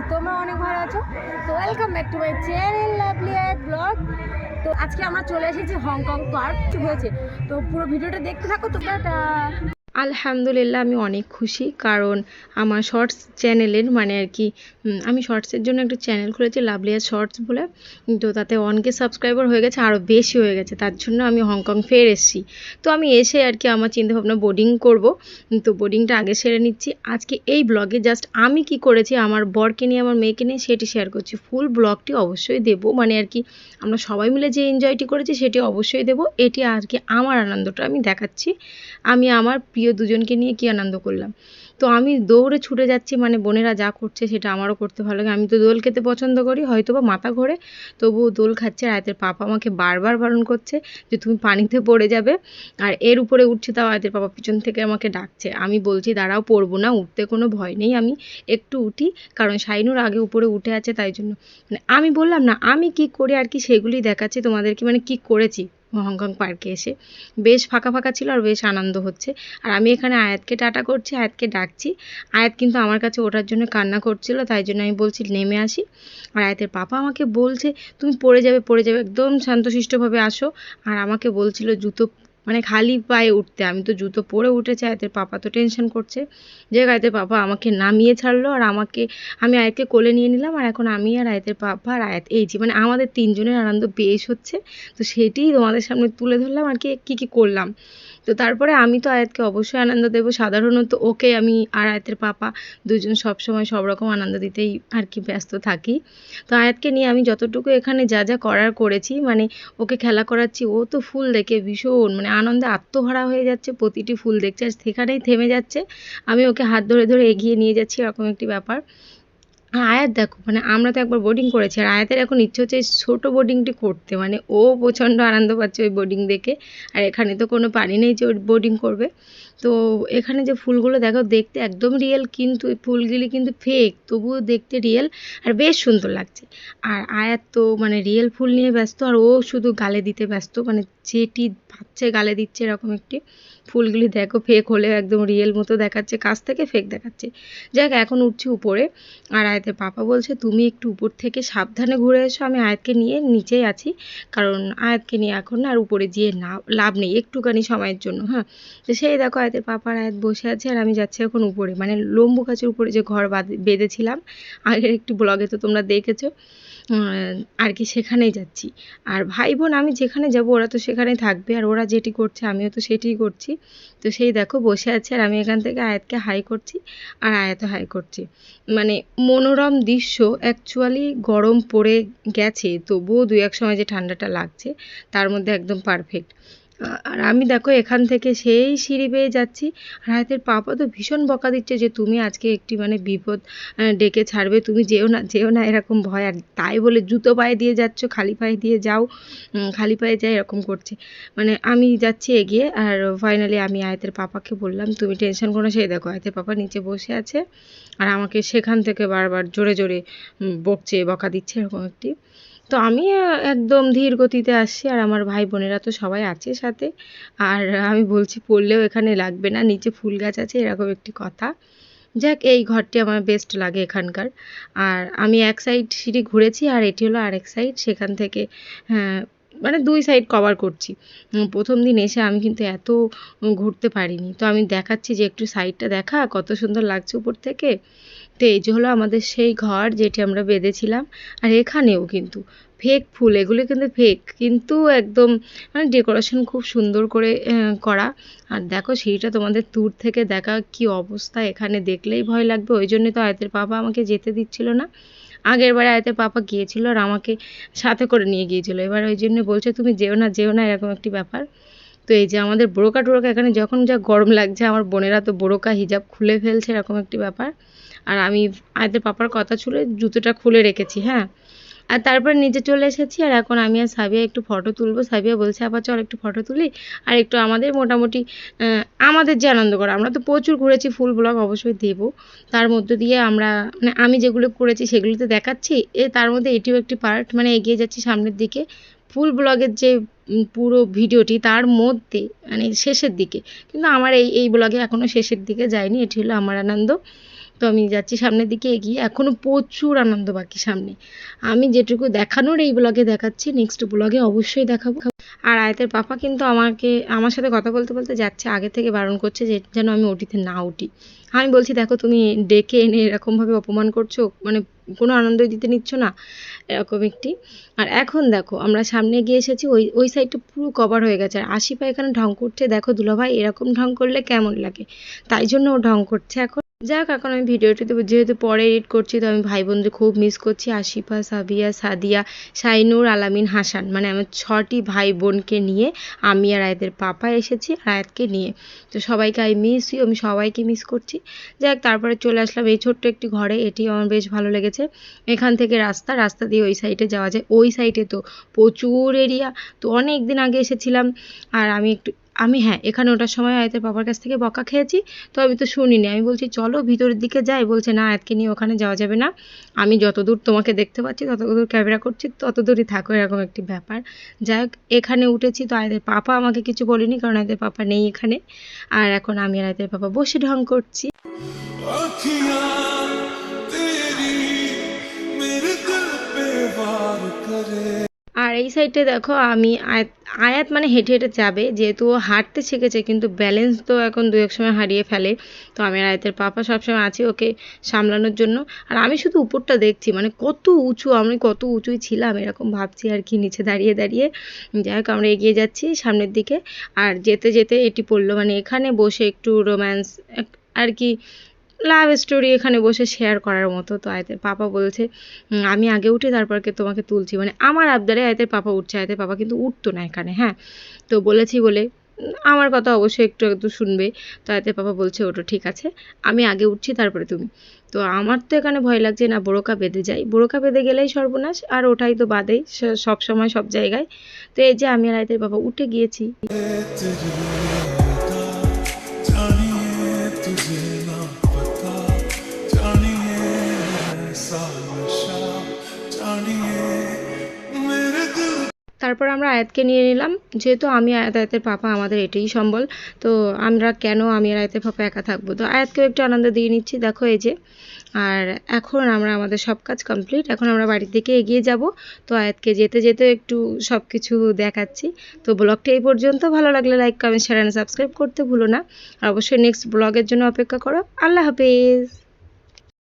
করছি তোমরা অনেক ভালো আছো? তো welcome back to my channel lovely blog তো আজকে আমরা চলে এসেছি হংকং পার্ক হয়েছে তো পুরো ভিডিওটা দেখতে থাকো তোমরা আলহামদুলিল্লাহ, আমি অনেক খুশি। কারণ আমার শর্টস চ্যানেলের মানে আর কি আমি শর্টসের জন্য একটা চ্যানেল খুলেছি লাভলিয়া শর্টস বলে। তো তাতে অনকে সাবস্ক্রাইবার হয়ে গেছে আরও বেশি হয়ে গেছে। তার জন্য আমি হংকং ফের এসেছি। তো আমি এসে আর কি আমার চিন্তাভাবনা বোর্ডিং করব। তো বোর্ডিংটা আগে সেরে নিচ্ছি। আজকে এই ব্লগে জাস্ট আমি কি করেছি, আমার বরকে নিয়ে, আমার মেয়েকে নিয়ে সেটি শেয়ার করছি। ফুল ব্লগটি অবশ্যই দেবো। মানে আর কি, আমরা সবাই মিলে যে এনজয়টি করেছি, সেটি অবশ্যই দেবো। এটি আর কি আমার আনন্দটা আমি দেখাচ্ছি। আমি আমার প্রিয় দুজনকে নিয়ে কি আনন্দ করলাম। তো আমি দৌড়ে ছুটে যাচ্ছি মানে বোনেরা যা করছে সেটা আমারও করতে ভালো লাগে। আমি তো দোল খেতে পছন্দ করি হয়তো বা মাথা ঘোরে, তবুও দোল খাচ্ছে রায়তের পাপা আমাকে বারবার বারণ করছে যে তুমি পানিতে পড়ে যাবে আর এর উপরে উঠছে তাও রায়তের পাপা পিছন থেকে আমাকে ডাকছে। আমি বলছি, দাঁড়াও, পড়ব না, উঠতে কোনো ভয় নেই, আমি একটু উঠি, কারণ শাইনুর আগে উপরে উঠে আছে তাই জন্য। মানে আমি বললাম, না, আমি কি করি আর কি সেগুলি দেখাচ্ছি তোমাদেরকে মানে কি করেছি? হংকং পার্কে এসে। বেশ ফাঁকা ফাঁকা ছিল আর বেশ আনন্দ হচ্ছে। আর আমি এখানে আয়াতকে টাটা করছি, আয়াতকে ডাকছি। আয়াত কিন্তু আমার কাছে ওঠার জন্য কান্না করছিল, তাই জন্য আমি বলছি, নেমে আসি। আর আয়াতের পাপা আমাকে বলছে, তুমি পড়ে যাবে পড়ে যাবে, একদম শান্তশিষ্টভাবে আসো। আর আমাকে বলছিল, জুতো মানে খালি পায়ে উঠতে। আমি তো জুতো পরে উঠেছি, আয়তের পাপা তো টেনশন করছে। যে আয়তের পাপা আমাকে নামিয়ে ছাড়লো আর আমাকে, আমি আয়াতকে কোলে নিয়ে নিলাম আর এখন আমি আর আয়তের পাপা আর আয়াত, এই যে মানে আমাদের তিনজনের আনন্দ বেশ হচ্ছে। তো সেটিই তোমাদের সামনে তুলে ধরলাম আর কি, কী কী করলাম। তো তারপরে আমি তো আয়াতকে অবশ্যই আনন্দ দেবো। সাধারণত ওকে আমি আর আয়াতের পাপা দুজন সব সময় সব রকম আনন্দ দিতেই আর কি ব্যস্ত থাকি। তো আয়াতকে নিয়ে আমি যতটুকু এখানে যা যা করার করেছি মানে ওকে খেলা করাচ্ছি, ও তো ফুল দেখে ভীষণ মানে আনন্দে আত্মহারা হয়ে যাচ্ছে, প্রতিটি ফুল দেখছে, আর সেখানেই থেমে যাচ্ছে। আমি ওকে হাত ধরে ধরে এগিয়ে নিয়ে যাচ্ছি, এরকম একটি ব্যাপার। আয়াত দেখো মানে আমরা তো একবার বোর্ডিং করেছি, আর আয়াতের এখন ইচ্ছে হচ্ছে ছোটো বোর্ডিংটি করতে মানে ও প্রচণ্ড আনন্দ পাচ্ছে ওই বোর্ডিং দেখে, আর এখানে তো কোনো পানি নেই যে ওর বোর্ডিং করবে। তো এখানে যে ফুলগুলো দেখো, দেখতে একদম রিয়েল কিন্তু এই ফুলগুলি কিন্তু ফেক তবুও দেখতে রিয়েল আর বেশ সুন্দর লাগছে। আর আয়াত তো মানে রিয়েল ফুল নিয়ে ব্যস্ত, আর ও শুধু গালে দিতে ব্যস্ত মানে যেটি পাচ্ছে গালে দিচ্ছে এরকম একটি। ফুলগুলি দেখো ফেক হলেও একদম রিয়েল মতো দেখাচ্ছে, কাছ থেকে ফেক দেখাচ্ছে। যাক, এখন উঠছি উপরে। আর আয়াতের পাপা বলছে, তুমি একটু উপর থেকে সাবধানে ঘুরে এসো, আমি আয়াতকে নিয়ে নিচেই আছি। কারণ আয়াতকে নিয়ে এখন আর উপরে যেয়ে না, লাভ নেই, একটুখানি সময়ের জন্য হ্যাঁ? তো সেই দেখো আয়াতের পাপার আয়াত বসে আছে, আর আমি যাচ্ছি এখন উপরে। মানে লম্বু গাছের উপরে যে ঘর বাঁধে, বেঁধেছিলাম, আগের একটি ব্লগে তো তোমরা দেখেছ আর কি সেখানেই যাচ্ছি। আর ভাই বোন, আমি যেখানে যাব, ওরা তো সেখানেই থাকবে, আর ওরা যেটি করছে, আমিও তো সেটিই করছি। তো সেই দেখো বসে আছে আর আমি এখান থেকে আয়াতকে হাই করছি আর আয়াতও হাই করছি। মানে মনোরম দৃশ্য অ্যাকচুয়ালি গরম পড়ে গেছে, তবুও দু এক সময় যে ঠান্ডাটা লাগছে, তার মধ্যে একদম পারফেক্ট আর আমি দেখো এখান থেকে সেই সিঁড়ি বেয়ে যাচ্ছি। আর হায়াতের পাপা তো ভীষণ বকা দিচ্ছে যে, তুমি আজকে একটি মানে বিপদ ডেকে ছাড়বে, তুমি যেও না যেও না এরকম ভয়। আর তাই বলে জুতো পায়ে দিয়ে যাচ্ছ, খালি পায়ে দিয়ে যাও খালি পায়ে যাই, এরকম করছে। মানে আমি যাচ্ছি এগিয়ে, আর ফাইনালি আমি আয়তের পাপাকে বললাম, তুমি টেনশন করো সেই দেখো আয়তের পাপা নিচে বসে আছে, আর আমাকে সেখান থেকে বারবার জোরে জোরে বকছে, বকা দিচ্ছে, এরকম একটি। তো আমি একদম ধীর গতিতে আসছি আর আমার ভাই বোনেরা তো সবাই আছে সাথে। আর আমি বলছি, পড়লেও এখানে লাগবে না, নিচে ফুল গাছ আছে, এরকম একটি কথা। যাক, এই ঘরটি আমার বেস্ট লাগে এখানকার। আর আমি এক সাইড সিঁড়ি ঘুরেছি আর এটি হলো আরেক সাইড সেখান থেকে হ্যাঁ মানে দুই সাইড কভার করছি। প্রথম দিন এসে আমি কিন্তু এত ঘুরতে পারিনি। তো আমি দেখাচ্ছি যে একটু সাইডটা দেখা, কত সুন্দর লাগছে উপর থেকে। তো এই যে হলো আমাদের সেই ঘর যেটি আমরা বেঁধেছিলাম। আর এখানেও কিন্তু ফেক ফুল, এগুলো কিন্তু ফেক কিন্তু একদম মানে ডেকোরেশন খুব সুন্দর করে করা। আর দেখো সিঁড়িটা তোমাদের দূর থেকে দেখা কি অবস্থা, এখানে দেখলেই ভয় লাগবে। ওই জন্য তো আয়তের পাপা আমাকে যেতে দিচ্ছিল না। আগের বারে আয়তের পাপা গিয়েছিল আর আমাকে সাথে করে নিয়ে গিয়েছিল। এবার ওই জন্য বলছে, তুমি যেও না যেও না, এরকম একটি ব্যাপার। তো এই যে আমাদের বোরকা টোরকা, এখানে যখন যা গরম লাগছে, আমার বোনেরা তো বোরকা, হিজাব খুলে ফেলছে, এরকম একটি ব্যাপার। আর আমি আয়তের পাপার কথা ছিল জুতোটা খুলে রেখেছি হ্যাঁ? আর তারপর নিচে চলে এসেছি আর এখন আমি আর সাবিয়া একটু ফটো তুলবো। সাবিয়া বলছে আবার চল একটু ফটো তুলি আর একটু আমাদের মোটামুটি আমাদের যে আনন্দ করা। আমরা তো প্রচুর ঘুরেছি ফুল ব্লগ অবশ্যই দেবো। তার মধ্য দিয়ে আমরা মানে আমি যেগুলো করেছি সেগুলো তো দেখাচ্ছি। এ, তার মধ্যে এটিও একটি পার্ট মানে এগিয়ে যাচ্ছি সামনের দিকে। ফুল ব্লগের যে পুরো ভিডিওটি তার মধ্যে মানে শেষের দিকে। কিন্তু আমার এই এই ব্লগে এখনও শেষের দিকে যায়নি। এটি হলো আমার আনন্দ। তো আমি যাচ্ছি সামনের দিকে এগিয়ে। এখনও প্রচুর আনন্দ বাকি সামনে। আমি যেটুকু দেখানোর এই ব্লগে দেখাচ্ছি নেক্সট ব্লগে অবশ্যই দেখাবো। আর আয়তের পাপা কিন্তু আমাকে, আমার সাথে কথা বলতে বলতে যাচ্ছে, আগে থেকে বারণ করছে যে যেন আমি ওটিতে না উঠি। আমি বলছি, দেখো, তুমি ডেকে এনে এরকমভাবে অপমান করছ মানে কোনো আনন্দই দিতে নিচ্ছ না। এরকম একটি। আর এখন দেখো, আমরা সামনে গিয়ে এসেছি, ওই ওই সাইডটা পুরো কভার হয়ে গেছে। আর আশিপা এখানে ঢং করছে, দেখো দুলাভাই, এরকম ঢং করলে কেমন লাগে? তাই জন্য ও ঢং করছে এখন। যাক, এখন আমি ভিডিওটিতে যেহেতু পরে এডিট করছি, তো আমি ভাই বোনদের খুব মিস করছি। আশিফা, সাবিয়া, সাদিয়া, শাইনুর, আলামিন, হাসান। মানে আমার ছটি ভাই বোনকে নিয়ে আমি আর আয়াতের পাপা এসেছি আয়াতকে নিয়ে। তো সবাইকে আই মিস ইউ আমি সবাইকে মিস করছি। যাক, তারপরে চলে আসলাম এই ছোট্ট একটি ঘরে। এটি আমার বেশ ভালো লেগেছে। এখান থেকে রাস্তা রাস্তা দিয়ে ওই সাইডে যাওয়া যায়। ওই সাইডে তো প্রচুর এরিয়া তো অনেক দিন আগে এসেছিলাম আর আমি একটু আমি হ্যাঁ এখানে ওটার সময় আয়াতের বাবার কাছ থেকে বকা খেয়েছি, তো আমি তো শুনিনি। আমি বলছি, চলো ভিতরের দিকে যাই। বলছে, না আয়াতকে নিয়ে ওখানে যাওয়া যাবে না। আমি যতদূর তোমাকে দেখতে পাচ্ছি, ততদূর ক্যামেরা করছি তত দূরই থাকো। এরকম একটি ব্যাপার। যাই হোক, এখানে উঠেছি, তো আয়াতের পাপা আমাকে কিছু বলেনি, কারণ আয়াতের পাপা নেই এখানে। আর এখন আমি আর আয়াতের পাপা বসে ঢং করছি। এই সাইডে দেখো আমি আয়াত মানে হেঁটে হেঁটে যাবে, যেহেতু ও হাঁটতে শিখেছে, কিন্তু ব্যালেন্স তো এখন দু এক সময় হারিয়ে ফেলে। তো আমি আয়াতের পাপা সবসময় আছি ওকে সামলানোর জন্য। আর আমি শুধু উপরটা দেখছি মানে কত উঁচু, আমি কত উঁচুই ছিলাম, এরকম ভাবছি আর কি, নিচে দাঁড়িয়ে দাঁড়িয়ে। যাই হোক, আমরা এগিয়ে যাচ্ছি সামনের দিকে। আর যেতে যেতে এটি পড়ল মানে এখানে বসে একটু রোম্যান্স আর কি লাভ স্টোরি এখানে বসে শেয়ার করার মতো। তো আয়তের পাপা বলছে আমি আগে উঠে তারপরকে তোমাকে তুলছি। মানে আমার আবদারে আয়তের পাপা উঠছে, আয়তের পাপা কিন্তু উঠতো না এখানে হ্যাঁ? তো বলেছি বলে আমার কথা অবশ্যই একটু একটু শুনবে। তো আয়তের পাপা বলছে ওটা ঠিক আছে, আমি আগে উঠছি তারপরে তুমি। তো আমার তো এখানে ভয় লাগছে না, বোরকা বেঁধে যাই। বোরকা বেঁধে গেলেই সর্বনাশ, আর ওটাই তো বাদেই সব সময় সব জায়গায়। তো এই যে আমি আর আয়তের বাবা উঠে গিয়েছি। তারপর আমরা আয়াতকে নিয়ে নিলাম। যেহেতু আমি আয়াত, আয়াতের পাপা আমাদের এটাই সম্বল, তো আমরা কেন আমি আর আয়াতের পাপা একা থাকব? তো আয়াতকেও একটু আনন্দ দিয়ে নিচ্ছি। দেখো এই যে, আর এখন আমরা আমাদের সব কাজ কমপ্লিট এখন আমরা বাড়ির দিকে এগিয়ে যাব। তো আয়াতকে যেতে যেতে একটু সব কিছু দেখাচ্ছি। তো ব্লগটা এই পর্যন্ত। ভালো লাগলে like comment share and subscribe করতে ভুলো না। আর অবশ্যই নেক্সট ব্লগের জন্য অপেক্ষা করো। আল্লাহ হাফেজ।